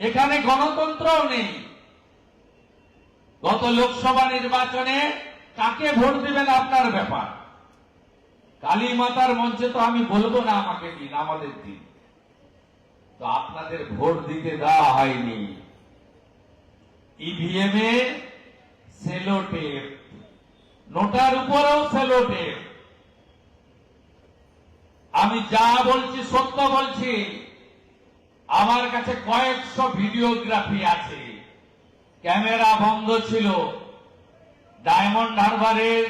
এখানে গণতন্ত্রও নেই। গত লোকসভা নির্বাচনে কাকে ভোট দিবেন আপনার ব্যাপার? কালী মাতার মঞ্চে তো আমি বলব না আমাকে দিন, আমাদের দিন। তো আপনাদের ভোট দিতে দেওয়া হয়নি। ইভিএম এ সেলো টেপ নোটার উপরেও সেলোটেপ। আমি যা বলছি সত্য বলছি। আমার কাছে কয়েকশো ভিডিওগ্রাফি আছে। ক্যামেরা বন্ধ ছিল। ডায়মন্ড হারবারের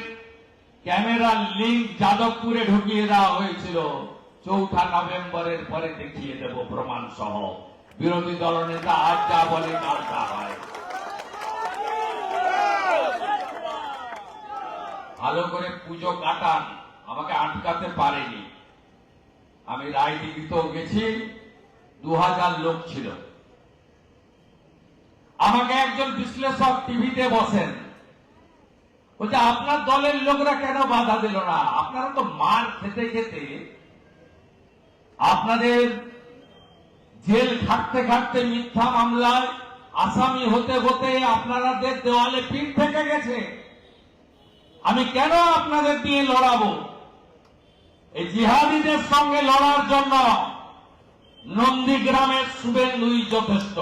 ক্যামেরার লিঙ্ক যাদবপুরে ঢুকিয়ে দেওয়া হয়েছিল। চৌঠা নভেম্বরের পরে দেখিয়ে দেব প্রমাণ সহ বিরোধী দলনেতা আজ যা বলে কাল তা হয়। ভালো করে পুজো কাটান। আমাকে আটকাতে পারেনি। আমি রায় রায়দিঘিতেও গেছি। দু হাজার লোক ছিল। আমাকে একজন বিশ্লেষক টিভিতে বসেন। বলছে, আপনার দলের লোকরা কেন বাধা দিল না? আপনারা তো মার খেতে খেতে আপনাদের জেল খাটতে খাটতে মিথ্যা মামলায় আসামি হতে হতে আপনাদের দেওয়ালে পিঠ থেকে গেছে। আমি কেন আপনাদের দিয়ে লড়াবো? এই জিহাদিদের সঙ্গে লড়ার জন্য নন্দীগ্রামের শুভেন্দুই যথেষ্ট।